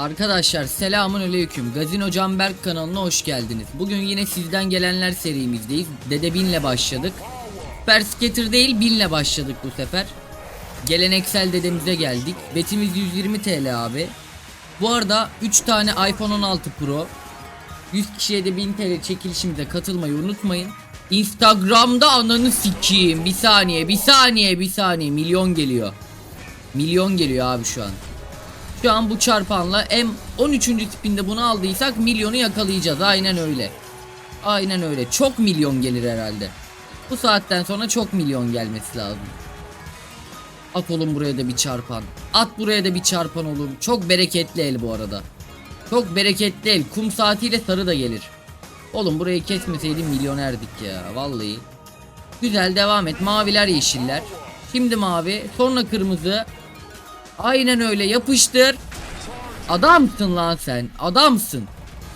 Arkadaşlar selamun aleyküm. Gazino Canberk kanalına hoş geldiniz. Bugün yine sizden gelenler serimizdeyiz. Dede Bin'le başladık. Super Scatter değil Bin'le başladık bu sefer. Geleneksel dedemize geldik. Betimiz 120 TL abi. Bu arada 3 tane iPhone 16 Pro 100 kişiye de 1000 TL çekilişimize katılmayı unutmayın. Instagram'da ananı sikeyim. Bir saniye, bir saniye, bir saniye. Milyon geliyor. Milyon geliyor abi şu an. Şu an bu çarpanla M 13. tipinde bunu aldıysak milyonu yakalayacağız. Aynen öyle. Aynen öyle. Çok milyon gelir herhalde. Bu saatten sonra çok milyon gelmesi lazım. At oğlum buraya da bir çarpan. At buraya da bir çarpan oğlum. Çok bereketli el bu arada. Çok bereketli el. Kum saatiyle sarı da gelir. Oğlum burayı kesmeseydim milyonerdik ya. Vallahi. Güzel devam et. Maviler yeşiller. Şimdi mavi. Sonra kırmızı. Aynen öyle yapıştır. Adamsın lan sen. Adamsın.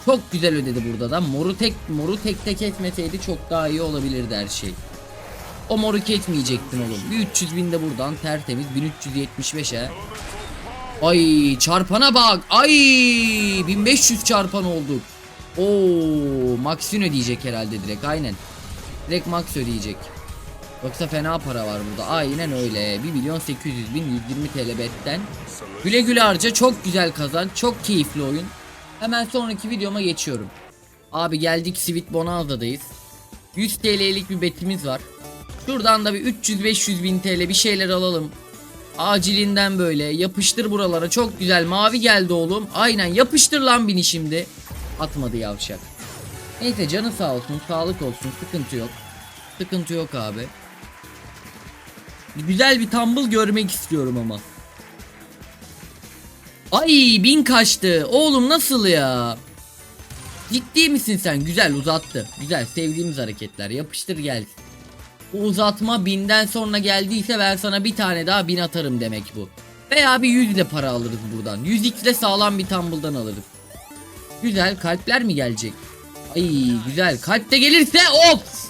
Çok güzel ödedi burada da. Moru tek moru tek tek etmeseydi çok daha iyi olabilirdi her şey. O moru kesmeyecektin oğlum. Bir 300 bin de buradan tertemiz 1375'e. Ay çarpana bak. Ay 1500 çarpan olduk. Oo Max'in ödeyecek herhalde direkt aynen. Direkt Max ödeyecek. Yoksa fena para var burada. Aynen öyle. 1 milyon 800 bin 120 TL betten. Güle güle harca çok güzel kazan. Çok keyifli oyun. Hemen sonraki videoma geçiyorum. Abi geldik Sweet Bonanza'dayız. 100 TL'lik bir betimiz var. Şuradan da bir 300-500 bin TL bir şeyler alalım. Acilinden böyle yapıştır buralara çok güzel mavi geldi oğlum. Aynen yapıştır lan beni şimdi. Atmadı yavşak. Neyse canı sağ olsun sağlık olsun sıkıntı yok. Sıkıntı yok abi. Güzel bir tumble görmek istiyorum ama. Ay bin kaçtı. Oğlum nasıl ya? Ciddi misin sen? Güzel uzattı. Güzel sevdiğimiz hareketler. Yapıştır. Bu uzatma binden sonra geldiyse ben sana bir tane daha bin atarım demek bu. Veya bir 100 ile para alırız buradan. 100x ile sağlam bir tumble'dan alırız. Güzel kalpler mi gelecek? Ay güzel kalp de gelirse of!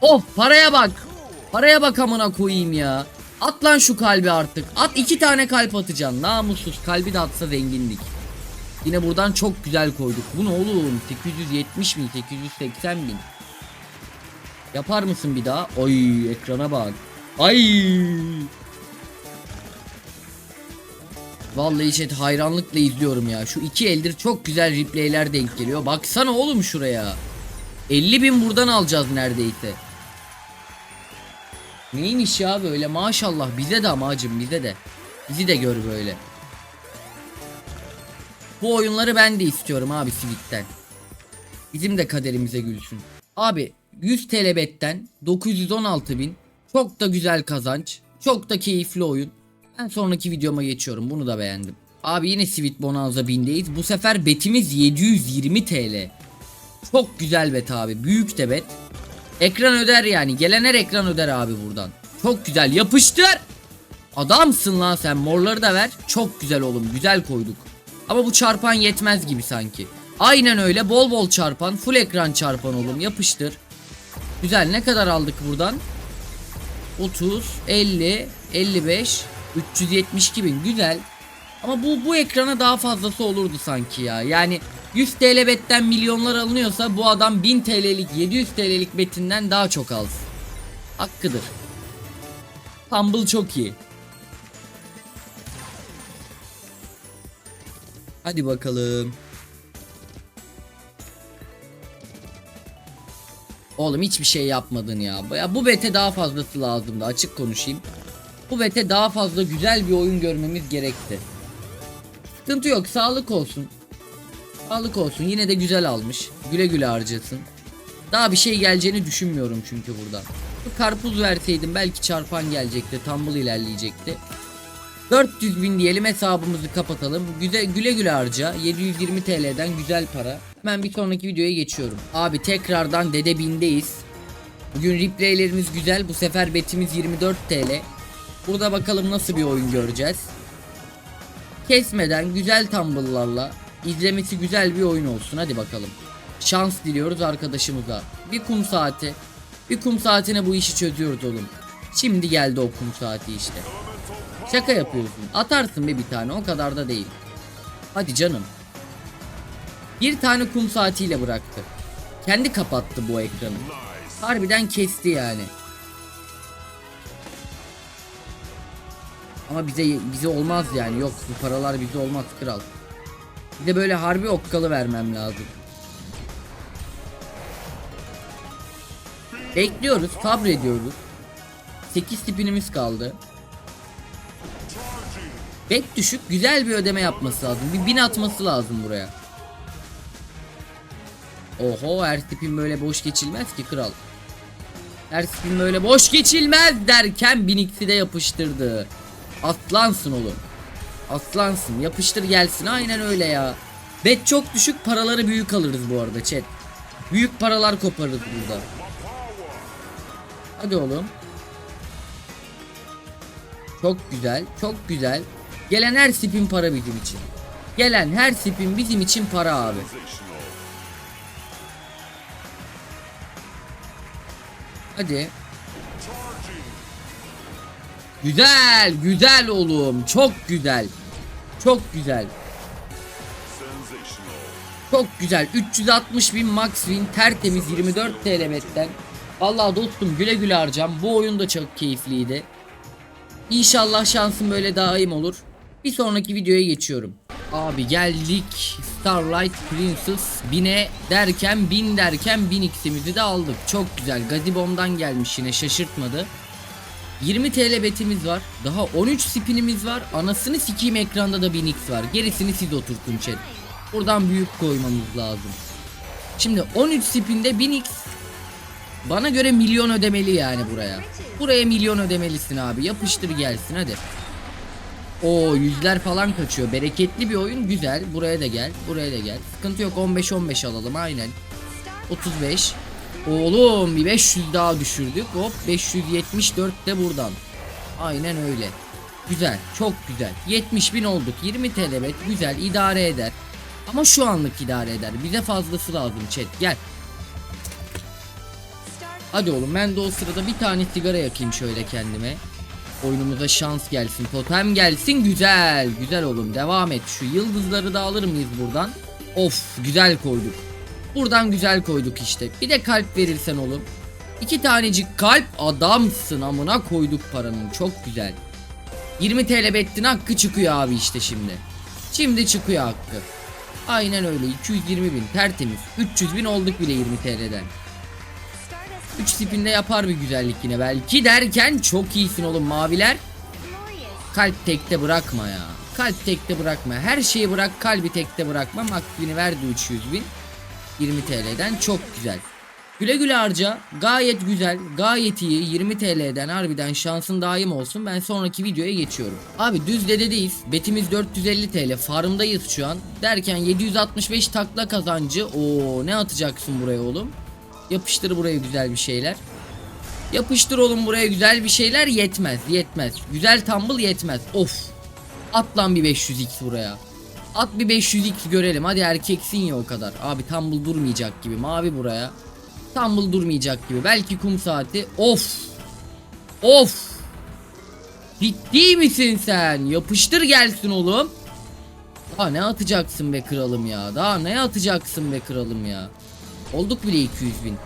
Of paraya bak. Paraya bak amına koyayım ya. At lan şu kalbi artık. At iki tane kalp atacaksın. Namussuz kalbi de atsa zenginlik. Yine buradan çok güzel koyduk. Bu ne oğlum? 870 bin, 880 bin. Yapar mısın bir daha? Oy ekrana bak. Ay. Vallahi chat hayranlıkla izliyorum ya. Şu iki eldir çok güzel replayler denk geliyor. Baksana oğlum şuraya. 50 bin buradan alacağız neredeyse. Neymiş ya böyle maşallah bize de amacım bize de. Bizi de gör böyle. Bu oyunları ben de istiyorum abi Sweet'ten. Bizim de kaderimize gülsün. Abi 100 TL betten 916 bin. Çok da güzel kazanç. Çok da keyifli oyun. Ben sonraki videoma geçiyorum. Bunu da beğendim. Abi yine Sweet Bonanza 1000'deyiz. Bu sefer betimiz 720 TL. Çok güzel bet abi. Büyük de bet. Ekran öder yani. Gelen her ekran öder abi buradan. Çok güzel. Yapıştır. Adamsın lan sen. Morları da ver. Çok güzel oğlum. Güzel koyduk. Ama bu çarpan yetmez gibi sanki. Aynen öyle. Bol bol çarpan. Full ekran çarpan oğlum. Yapıştır. Güzel. Ne kadar aldık buradan? 30, 50, 55, 372 bin. Güzel. Ama bu bu ekrana daha fazlası olurdu sanki ya. Yani 100 TL betten milyonlar alınıyorsa bu adam 1000 TL'lik 700 TL'lik betinden daha çok alsın. Hakkıdır. Tumble çok iyi. Hadi bakalım. Oğlum hiçbir şey yapmadın ya. Ya bu bete daha fazlası lazımdı açık konuşayım. Bu bete daha fazla güzel bir oyun görmemiz gerekti. Sıkıntı yok sağlık olsun. Sağlık olsun yine de güzel almış. Güle güle harcasın. Daha bir şey geleceğini düşünmüyorum çünkü burada. Bu karpuz verseydim belki çarpan gelecekti. Tumble ilerleyecekti. 400 bin diyelim hesabımızı kapatalım. Güzel, güle güle harca. 720 TL'den güzel para. Hemen bir sonraki videoya geçiyorum. Abi tekrardan Dede Bin'deyiz. Bugün replaylerimiz güzel. Bu sefer betimiz 24 TL. Burada bakalım nasıl bir oyun göreceğiz. Kesmeden güzel tumble'larla izlemesi güzel bir oyun olsun. Hadi bakalım. Şans diliyoruz arkadaşımıza. Bir kum saati. Bir kum saatine bu işi çözüyoruz oğlum. Şimdi geldi o kum saati işte. Şaka yapıyorsun. Atarsın bir bir tane o kadar da değil. Hadi canım. Bir tane kum saatiyle bıraktı. Kendi kapattı bu ekranı. Harbiden kesti yani. Ama bize bize olmaz yani. Yok bu paralar bize olmaz kral. Bir de böyle harbi okkalı vermem lazım. Bekliyoruz, sabrediyoruz. 8 tipinimiz kaldı. Bet düşük, güzel bir ödeme yapması lazım. Bir bin atması lazım buraya. Oho her tipin böyle boş geçilmez ki kral. Her tipin böyle boş geçilmez derken Binix'i de yapıştırdı. Aslansın oğlum. Aslansın yapıştır gelsin aynen öyle ya. Bet çok düşük paraları büyük alırız bu arada chat. Büyük paralar koparırız burada. Hadi oğlum. Çok güzel, çok güzel. Gelen her spin para bizim için. Gelen her spin bizim için para abi. Hadi. Güzel, güzel oğlum. Çok güzel. Çok güzel. Çok güzel. 360 bin max win tertemiz 24 TL betten. Vallahi dostum güle güle harcam. Bu oyun da çok keyifliydi. İnşallah şansım böyle daim olur. Bir sonraki videoya geçiyorum. Abi geldik Starlight Princess bine derken bin derken bin x'imizi de aldık. Çok güzel. Gazibom'dan gelmiş yine şaşırtmadı. 20 TL betimiz var. Daha 13 spinimiz var. Anasını sikeyim ekranda da 1000x var. Gerisini siz oturtun chat. Buradan büyük koymamız lazım. Şimdi 13 spinde 1000x bana göre milyon ödemeli yani buraya. Buraya milyon ödemelisin abi. Yapıştır gelsin hadi. O yüzler falan kaçıyor. Bereketli bir oyun güzel. Buraya da gel. Buraya da gel. Sıkıntı yok 15-15 alalım aynen. 35. Oğlum bir 500 daha düşürdük. Hop 574 de buradan. Aynen öyle. Güzel. Çok güzel. 70 bin olduk. 20 TL bet. Güzel. idare eder. Ama şu anlık idare eder. Bize fazlası lazım chat. Gel. Hadi oğlum ben de o sırada bir tane sigara yakayım şöyle kendime. Oyunumuza şans gelsin. Totem gelsin. Güzel. Güzel oğlum. Devam et. Şu yıldızları da alır mıyız buradan? Of güzel koyduk. Buradan güzel koyduk işte. Bir de kalp verirsen oğlum. İki tanecik kalp adamsın amına koyduk paranın. Çok güzel. 20 TL bettin hakkı çıkıyor abi işte şimdi. Şimdi çıkıyor hakkı. Aynen öyle 220 bin tertemiz. 300 bin olduk bile 20 TL'den. 3 spinde yapar bir güzellik yine belki derken çok iyisin oğlum maviler. Kalp tekte bırakma ya. Kalp tekte bırakma. Her şeyi bırak kalbi tekte bırakma. Makbini verdi 300 bin. 20 TL'den çok güzel. Güle güle harca. Gayet güzel. Gayet iyi. 20 TL'den harbiden şansın daim olsun. Ben sonraki videoya geçiyorum. Abi düz dededeyiz. Betimiz 450 TL. Farmdayız şu an. Derken 765 takla kazancı. Oo ne atacaksın buraya oğlum? Yapıştır buraya güzel bir şeyler. Yapıştır oğlum buraya güzel bir şeyler yetmez yetmez. Güzel tumble yetmez. Of. At lan bir 500x buraya. At bir 500x görelim. Hadi erkeksin ya o kadar. Abi tumble durmayacak gibi. Mavi buraya. Tumble durmayacak gibi. Belki kum saati. Of. Of. Ciddi misin sen? Yapıştır gelsin oğlum. Daha ne atacaksın be kralım ya? Daha ne atacaksın be kralım ya? Olduk bile 200 bin.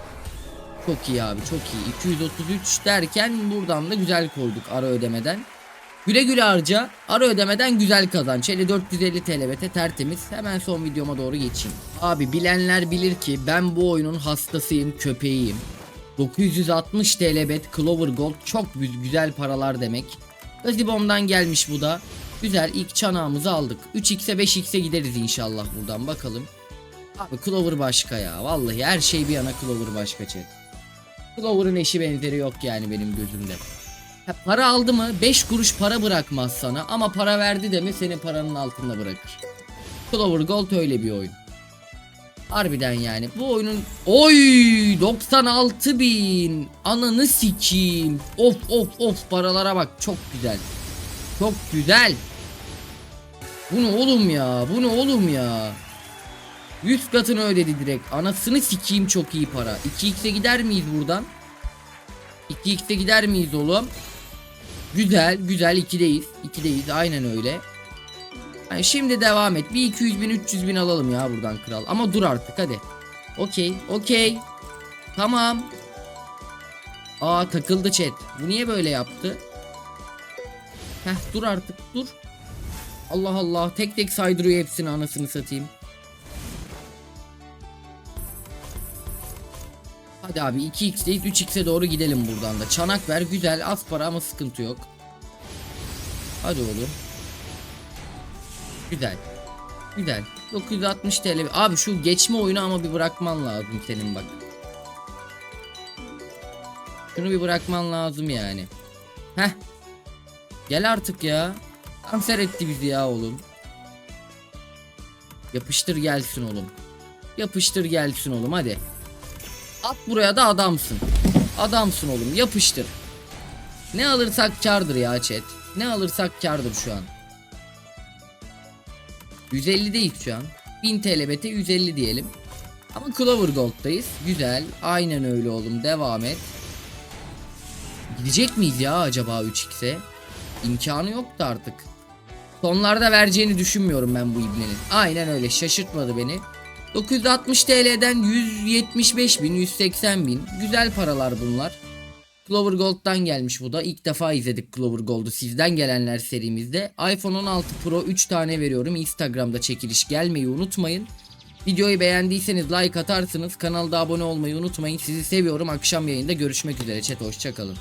Çok iyi abi çok iyi. 233 derken buradan da güzel koyduk ara ödemeden. Güle güle harca. Ara ödemeden güzel kazanç. Hele 450 TL bete tertemiz. Hemen son videoma doğru geçeyim. Abi bilenler bilir ki ben bu oyunun hastasıyım, köpeğiyim. 960 TL bet Clover Gold çok gü- güzel paralar demek. Gazibom'dan gelmiş bu da. Güzel ilk çanağımızı aldık. 3x'e 5x'e gideriz inşallah buradan bakalım. Abi Clover başka ya. Vallahi her şey bir yana Clover başka chat. Clover'ın eşi benzeri yok yani benim gözümde. Ha, para aldı mı 5 kuruş para bırakmaz sana ama para verdi de mi seni paranın altında bırakır. Clover Gold öyle bir oyun. Harbiden yani bu oyunun oy 96 bin ananı sikiyim of of of paralara bak çok güzel çok güzel bu ne oğlum ya bu ne oğlum ya 100 katını ödedi direkt. Anasını sikeyim çok iyi para. 2x'e gider miyiz buradan? 2x'e gider miyiz oğlum? Güzel güzel 2'deyiz. 2'deyiz aynen öyle. Yani şimdi devam et. Bir 200 bin 300 bin alalım ya buradan kral. Ama dur artık hadi. Okey okey. Tamam. Aa takıldı chat. Bu niye böyle yaptı? Heh dur artık dur. Allah Allah tek tek saydırıyor hepsini anasını satayım. Hadi abi 2x'deyiz 3x'e doğru gidelim buradan da. Çanak ver güzel az para ama sıkıntı yok. Hadi oğlum. Güzel. Güzel. 960 TL. Abi şu geçme oyunu ama bir bırakman lazım senin bak. Şunu bir bırakman lazım yani. Heh. Gel artık ya. Kanser etti bizi ya oğlum. Yapıştır gelsin oğlum. Yapıştır gelsin oğlum hadi. At buraya da adamsın. Adamsın oğlum yapıştır. Ne alırsak kardır ya chat. Ne alırsak kardır şu an. 150'deyiz şu an. 1000 TL bete 150 diyelim. Ama Clover Gold'dayız. Güzel. Aynen öyle oğlum. Devam et. Gidecek miyiz ya acaba 3x'e? İmkanı yoktu artık. Sonlarda vereceğini düşünmüyorum ben bu ibnenin. Aynen öyle şaşırtmadı beni. 960 TL'den 175 bin, 180 bin. Güzel paralar bunlar. Clover Gold'dan gelmiş bu da. İlk defa izledik Clover Gold'u sizden gelenler serimizde. iPhone 16 Pro 3 tane veriyorum. Instagram'da çekiliş gelmeyi unutmayın. Videoyu beğendiyseniz like atarsınız. Kanalda abone olmayı unutmayın. Sizi seviyorum. Akşam yayında görüşmek üzere. Chat hoşçakalın.